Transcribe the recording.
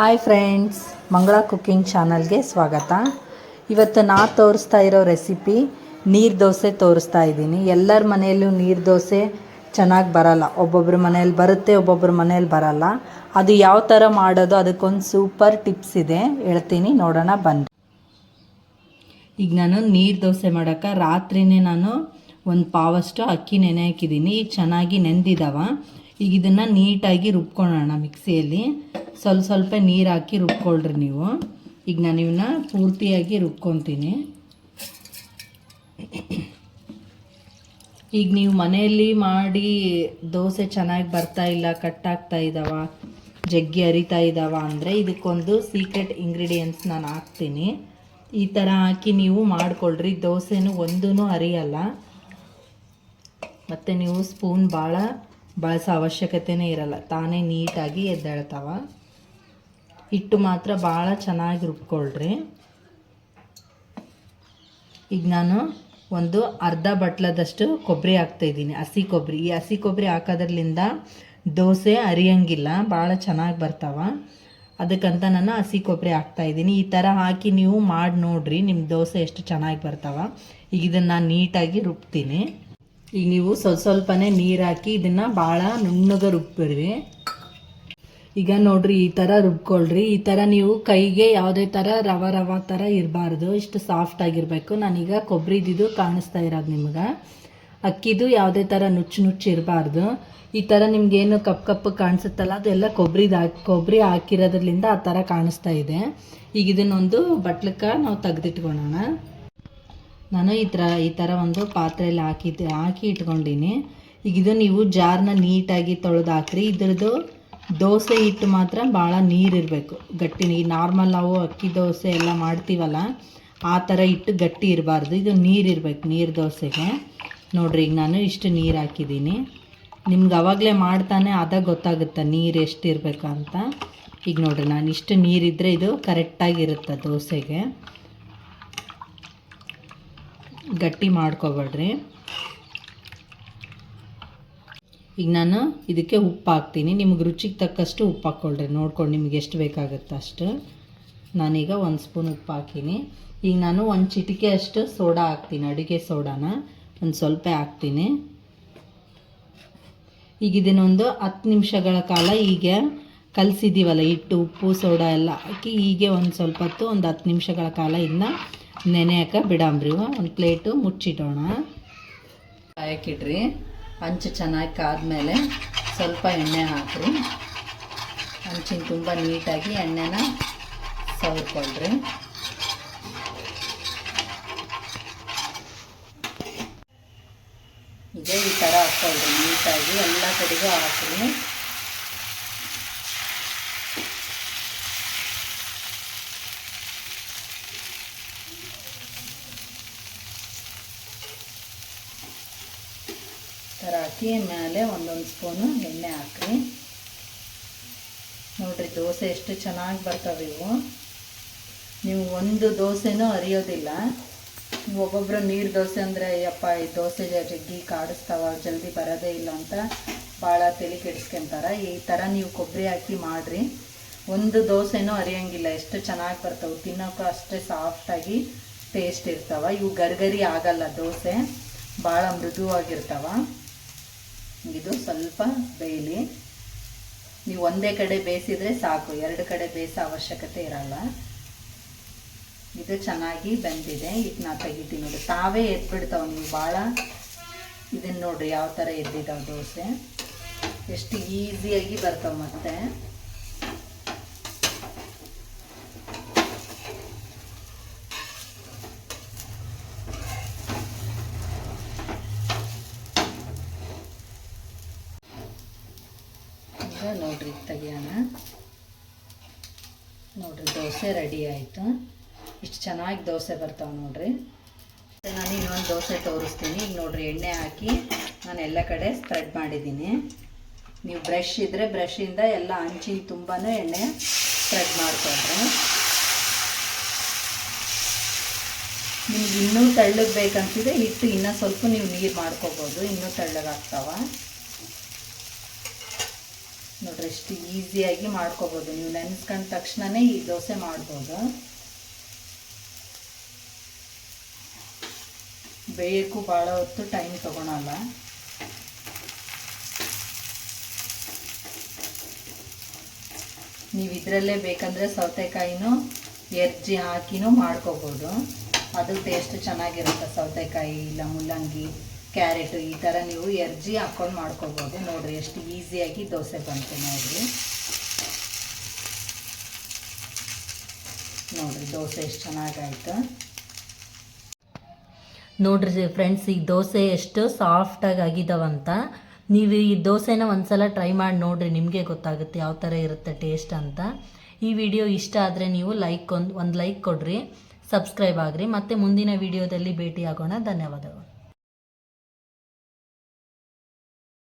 Hi friends ಮಂಗಳ cooking ಚಾನಲ್ಗೆ ಸ್ವಾಗತ. ಇವತ್ತು ನಾ ತೋರಿಸ್ತಾ ಇರೋ ರೆಸಿಪಿ ನೀರು ದೋಸೆ ತೋರಿಸ್ತಾ ಇದ್ದೀನಿ. ಎಲ್ಲರ ಮನೆಯಲ್ಲೂ ನೀರು ದೋಸೆ ಚೆನ್ನಾಗಿ ಬರಲ್ಲ. ಒಬ್ಬೊಬ್ಬರ ಮನೇಲಿ ಬರುತ್ತೆ ಒಬ್ಬೊಬ್ಬರ ಮನೇಲಿ ಬರಲ್ಲ. ಅದು ಯಾವ ಥರ ಮಾಡೋದು ಅದಕ್ಕೊಂದು ಸೂಪರ್ ಟಿಪ್ಸ್ ಇದೆ. ಹೇಳ್ತೀನಿ, ನೋಡೋಣ, ಬನ್ನಿ. ಈಗ ನಾನು ನೀರು ದೋಸೆ ಮಾಡೋಕ್ಕೆ ರಾತ್ರಿನೇ ನಾನು ಒಂದು ಪಾವಷ್ಟು ಅಕ್ಕಿ ನೆನೆ ಹಾಕಿದ್ದೀನಿ. ಈಗ ಚೆನ್ನಾಗಿ ನೆಂದಿದ್ದಾವೆ ಈಗ ಇದನ್ನು ನೀಟಾಗಿ ರುಬ್ಕೊಳ್ಳೋಣ ಮಿಕ್ಸಿಯಲ್ಲಿ. ಸ್ವಲ್ಪ ಸ್ವಲ್ಪ ನೀರು ಹಾಕಿ ರುಬ್ಕೊಳ್ರಿ ನೀವು. ಈಗ ನಾನು ಇವನ್ನ ಪೂರ್ತಿಯಾಗಿ ರುಬ್ಕೊತೀನಿ. ಈಗ ನೀವು ಮನೆಯಲ್ಲಿ ಮಾಡಿ ದೋಸೆ ಚೆನ್ನಾಗಿ ಬರ್ತಾ ಇಲ್ಲ, ಕಟ್ಟಾಗ್ತಾ ಇದ್ದಾವ ಜಗ್ಗಿ ಅರಿತಾ ಇದ್ದಾವ ಅಂದರೆ ಇದಕ್ಕೊಂದು ಸೀಕ್ರೆಟ್ ಇಂಗ್ರೀಡಿಯೆಂಟ್ಸ್ ನಾನು ಹಾಕ್ತೀನಿ. ಈ ಥರ ಹಾಕಿ ನೀವು ಮಾಡಿಕೊಳ್ರಿ. ದೋಸೆನೂ ಒಂದೂ ಅರಿಯಲ್ಲ ಮತ್ತು ನೀವು ಸ್ಪೂನ್ ಭಾಳ ಬಳಸೋ ಅವಶ್ಯಕತೆಯೇ ಇರಲ್ಲ. ತಾನೇ ನೀಟಾಗಿ ಎದ್ದೇಳ್ತಾವ. ಹಿಟ್ಟು ಮಾತ್ರ ಭಾಳ ಚೆನ್ನಾಗಿ ರುಬ್ಕೊಳ್ರಿ. ಈಗ ನಾನು ಒಂದು ಅರ್ಧ ಬಟ್ಲದಷ್ಟು ಕೊಬ್ಬರಿ ಹಾಕ್ತಾಯಿದ್ದೀನಿ ಹಸಿ ಕೊಬ್ಬರಿ. ಈ ಹಸಿ ಕೊಬ್ಬರಿ ಹಾಕೋದ್ರಲಿಂದ ದೋಸೆ ಅರಿಯಂಗಿಲ್ಲ, ಭಾಳ ಚೆನ್ನಾಗಿ ಬರ್ತಾವ. ಅದಕ್ಕಂತ ನಾನು ಹಸಿ ಕೊಬ್ಬರಿ ಹಾಕ್ತಾಯಿದ್ದೀನಿ ಈ ಥರ ಹಾಕಿ ನೀವು ಮಾಡಿ ನೋಡ್ರಿ ನಿಮ್ಮ ದೋಸೆ ಎಷ್ಟು ಚೆನ್ನಾಗಿ ಬರ್ತಾವ. ಈಗ ಇದನ್ನು ನಾನು ನೀಟಾಗಿ ರುಬ್ತೀನಿ. ಈಗ ನೀವು ಸ್ವಲ್ಪ ಸ್ವಲ್ಪನೇ ನೀರು ಹಾಕಿ ಇದನ್ನು ಭಾಳ ನುಣ್ಣಗೆ ರುಬ್ಬಿಡ್ರಿ ಈಗ ನೋಡ್ರಿ ಈ ಥರ ರುಬ್ಕೊಳ್ರಿ. ಈ ಥರ ನೀವು ಕೈಗೆ ಯಾವುದೇ ಥರ ರವ ರವ ಥರ ಇರಬಾರ್ದು. ಇಷ್ಟು ಸಾಫ್ಟ್ ಆಗಿರಬೇಕು. ನಾನೀಗ ಕೊಬ್ಬರಿದಿದ್ದು ಕಾಣಿಸ್ತಾ ಇರೋದು ನಿಮ್ಗೆ. ಅಕ್ಕಿದು ಯಾವುದೇ ಥರ ನುಚ್ಚು ನುಚ್ಚು ಇರಬಾರ್ದು. ಈ ಥರ ನಿಮ್ಗೇನು ಕಪ್ ಕಪ್ಪು ಕಾಣಿಸುತ್ತಲ್ಲ, ಅದೆಲ್ಲ ಕೊಬ್ಬರಿದು ಹಾಕಿ ಕೊಬ್ಬರಿ ಹಾಕಿರೋದ್ರಿಂದ ಆ ಥರ ಕಾಣಿಸ್ತಾ ಇದೆ. ಈಗ ಇದನ್ನೊಂದು ಬಟ್ಲಕ್ಕೆ ನಾವು ತೆಗೆದಿಟ್ಕೊಳ್ಳೋಣ ನಾನು ಈ ಥರ ಈ ಥರ ಒಂದು ಪಾತ್ರೆಯಲ್ಲಿ ಹಾಕಿ ಹಾಕಿ ಇಟ್ಕೊಂಡಿನಿ. ಈಗ ಇದು ನೀವು ಜಾರ್ನ ನೀಟಾಗಿ ತೊಳೆದು ಹಾಕ್ರಿ ಇದ್ರದ್ದು ದೋಸೆ ಹಿಟ್ಟು ಮಾತ್ರ ಭಾಳ ನೀರಿರಬೇಕು. ಗಟ್ಟಿ ಈ ನಾರ್ಮಲ್ ನಾವು ಅಕ್ಕಿ ದೋಸೆ ಎಲ್ಲ ಮಾಡ್ತೀವಲ್ಲ, ಆ ಥರ ಹಿಟ್ಟು ಗಟ್ಟಿ ಇರಬಾರ್ದು. ಇದು ನೀರಿರ್ಬೇಕು, ನೀರು ದೋಸೆಗೆ. ನೋಡ್ರಿ, ಈಗ ನಾನು ಇಷ್ಟು ನೀರು ಹಾಕಿದ್ದೀನಿ. ನಿಮ್ಗೆ ಅವಾಗಲೇ ಮಾಡ್ತಾನೆ ಅದ ಗೊತ್ತಾಗುತ್ತೆ ನೀರು ಎಷ್ಟು ಇರಬೇಕು ಅಂತ. ಈಗ ನೋಡ್ರಿ, ನಾನು ಇಷ್ಟು ನೀರಿದ್ದರೆ ಇದು ಕರೆಕ್ಟಾಗಿರುತ್ತೆ ದೋಸೆಗೆ. ಗಟ್ಟಿ ಮಾಡ್ಕೊಬೇಡ್ರಿ. ಈಗ ನಾನು ಇದಕ್ಕೆ ಉಪ್ಪು ಹಾಕ್ತೀನಿ ನಿಮ್ಗೆ ರುಚಿಗೆ ತಕ್ಕಷ್ಟು ಉಪ್ಪು ಹಾಕ್ಕೊಳ್ರಿ. ನೋಡ್ಕೊಂಡು ನಿಮ್ಗೆ ಎಷ್ಟು ಬೇಕಾಗುತ್ತೆ ಅಷ್ಟು. ನಾನೀಗ ಒಂದು ಸ್ಪೂನ್ ಉಪ್ಪು ಹಾಕೀನಿ ಈಗ ನಾನು ಒಂದು ಚಿಟಿಕೆ ಅಷ್ಟು ಸೋಡಾ ಹಾಕ್ತೀನಿ. ಅಡುಗೆ ಸೋಡಾನ ಒಂದು ಸ್ವಲ್ಪ ಹಾಕ್ತೀನಿ. ಈಗ ಇದನ್ನೊಂದು ಹತ್ತು ನಿಮಿಷಗಳ ಕಾಲ ಹೀಗೆ ಕಲಸಿದ್ದೀವಲ್ಲ, ಹಿಟ್ಟು, ಉಪ್ಪು, ಸೋಡಾ ಎಲ್ಲ ಹಾಕಿ ಹೀಗೆ ಒಂದು ಸ್ವಲ್ಪ ಹೊತ್ತು ಒಂದು ಹತ್ತು ನಿಮಿಷಗಳ ಕಾಲ ಇದನ್ನ ಹಾಕ ಬಿಡಂಬ್ರಿ ಒಂದು ಪ್ಲೇಟು ಮುಚ್ಚಿಡೋಣ. ಕಾಯಕ್ಕಿಡ್ರಿ ಹಂಚು ಚೆನ್ನಾಗಿ ಕಾದ್ಮೇಲೆ ಸ್ವಲ್ಪ ಎಣ್ಣೆ ಹಾಕ್ರಿ. ಹಂಚಿನ ತುಂಬ ನೀಟಾಗಿ ಎಣ್ಣೆನ ಸವರ್ಕೊಳ್ರಿ. ಇದೇ ಈ ಥರ ಹಾಕ್ಕೊಳ್ರಿ, ನೀಟಾಗಿ ಎಲ್ಲ ಕಡೆಗೂ ಹಾಕ್ರಿ. ಥರ ಹಾಕಿ ಮೇಲೆ ಒಂದೊಂದು ಸ್ಪೂನು ಎಣ್ಣೆ ಹಾಕ್ರಿ. ನೋಡಿರಿ ದೋಸೆ ಎಷ್ಟು ಚೆನ್ನಾಗಿ ಬರ್ತವೆ ಇವು. ನೀವು ಒಂದು ದೋಸೆನೂ ಅರಿಯೋದಿಲ್ಲ. ಒಬ್ಬೊಬ್ಬರು ನೀರು ದೋಸೆ ಅಂದರೆ, ಅಯ್ಯಪ್ಪ, ಈ ದೋಸೆ ಜಗ್ಗಿ ಕಾಡಿಸ್ತಾವ, ಜಲ್ದಿ ಬರೋದೇ ಇಲ್ಲ ಅಂತ ಭಾಳ ತಲೆ ಕೆಡಿಸ್ಕೊಂತಾರೆ. ಈ ಥರ ನೀವು ಕೊಬ್ಬರಿ ಹಾಕಿ ಮಾಡಿರಿ. ಒಂದು ದೋಸೆನೂ ಅರಿಯೋಂಗಿಲ್ಲ. ಎಷ್ಟು ಚೆನ್ನಾಗಿ ಬರ್ತವೆ. ತಿನ್ನೋಕ್ಕೂ ಅಷ್ಟೇ ಸಾಫ್ಟಾಗಿ ಟೇಸ್ಟ್ ಇರ್ತಾವ. ಇವು ಗರ್ಗರಿ ಆಗಲ್ಲ ದೋಸೆ. ಭಾಳ ಮೃದುವಾಗಿರ್ತಾವ. ಇದು ಸ್ವಲ್ಪ ಬೇಯಲಿ. ನೀವು ಒಂದೇ ಕಡೆ ಬೇಯಿಸಿದರೆ ಸಾಕು, ಎರಡು ಕಡೆ ಬೇಯಿಸೋ ಅವಶ್ಯಕತೆ ಇರಲ್ಲ. ಇದು ಚೆನ್ನಾಗಿ ಬೆಂದಿದೆ ಈಗ ನಾ ತೆಗಿತೀನಿ ನೋಡಿ. ತಾವೇ ಎದ್ಬಿಡ್ತಾವೆ ನೀವು ಭಾಳ. ಇದನ್ನು ನೋಡಿರಿ ಯಾವ ಥರ ಎದ್ದಿದ್ದಾವೆ ದೋಸೆ. ಎಷ್ಟು ಈಸಿಯಾಗಿ ಬರ್ತಾವೆ ಮತ್ತೆ. ಈಗ ನೋಡ್ರಿ, ತೆಗಿಯೋಣ. ನೋಡ್ರಿ, ದೋಸೆ ರೆಡಿ ಆಯಿತು. ಇಷ್ಟು ಚೆನ್ನಾಗಿ ದೋಸೆ ಬರ್ತಾವೆ ನೋಡ್ರಿ. ನಾನು ಇನ್ನೊಂದು ದೋಸೆ ತೋರಿಸ್ತೀನಿ. ಈಗ ನೋಡ್ರಿ, ಎಣ್ಣೆ ಹಾಕಿ ನಾನು ಎಲ್ಲ ಕಡೆ ಸ್ಪ್ರೆಡ್ ಮಾಡಿದ್ದೀನಿ. ನೀವು ಬ್ರಷ್ ಇದ್ದರೆ ಬ್ರಷಿಂದ ಎಲ್ಲ ಹಂಚಿನ ತುಂಬಾ ಎಣ್ಣೆ ಸ್ಪ್ರೆಡ್ ಮಾಡಿಕೊಂಡ್ರೆ ನಿಮ್ಗೆ ಇನ್ನೂ ತೆಳ್ಳಗೆ ಬೇಕಂತಿದೆ ಹಿಟ್ಟು ಇನ್ನೂ ಸ್ವಲ್ಪ ನೀವು ನೀರು ಮಾಡ್ಕೋಬೋದು. ಇನ್ನೂ ತೆಳ್ಳಗಾಗ್ತಾವ. ನೋಡ್ರಿ ಎಷ್ಟು ಈಸಿಯಾಗಿ ಮಾಡ್ಕೋಬೋದು. ನೀವು ನೆನೆಸ್ಕೊಂಡ ತಕ್ಷಣನೇ ಈ ದೋಸೆ ಮಾಡ್ಬೋದು. ಬೇಯಕ್ಕೂ ಭಾಳ ಹೊತ್ತು ಟೈಮ್ ತೊಗೊಳಲ್ಲ. ನೀವು ಇದರಲ್ಲೇ ಬೇಕಂದರೆ ಸೌತೆಕಾಯಿನೂ ಎರ್ಜಿ ಹಾಕಿನೂ ಮಾಡ್ಕೋಬೋದು. ಅದು ಟೇಸ್ಟ್ ಚೆನ್ನಾಗಿರುತ್ತೆ ಸೌತೆಕಾಯಿ ಇಲ್ಲ ಮುಲ್ಲಂಗಿ. ಕ್ಯಾರೆಟು, ಈ ಥರ ನೀವು ಎರ್ಜಿ ಹಾಕ್ಕೊಂಡು ಮಾಡ್ಕೋಬೋದು. ನೋಡಿರಿ, ಎಷ್ಟು ಈಸಿಯಾಗಿ ದೋಸೆ ಬಂತು ನೋಡಿರಿ. ನೋಡಿರಿ, ದೋಸೆ ಎಷ್ಟು ಚೆನ್ನಾಗಾಯಿತು. ನೋಡಿರಿ ಫ್ರೆಂಡ್ಸ್, ಈ ದೋಸೆ ಎಷ್ಟು ಸಾಫ್ಟಾಗಿ ಆಗಿದಾವಂತ. ನೀವು ಈ ದೋಸೆನ ಒಂದ್ಸಲ ಟ್ರೈ ಮಾಡಿ ನೋಡಿರಿ, ನಿಮಗೆ ಗೊತ್ತಾಗುತ್ತೆ ಯಾವ ಥರ ಇರುತ್ತೆ ಟೇಸ್ಟ್ ಅಂತ. ಈ ವಿಡಿಯೋ ಇಷ್ಟ ಆದರೆ ನೀವು ಲೈಕ್ ಒಂದು ಒಂದು ಲೈಕ್ ಕೊಡ್ರಿ ಸಬ್ಸ್ಕ್ರೈಬ್ ಆಗ್ರಿ. ಮತ್ತೆ ಮುಂದಿನ ವಿಡಿಯೋದಲ್ಲಿ ಭೇಟಿ ಆಗೋಣ ಧನ್ಯವಾದಗಳು.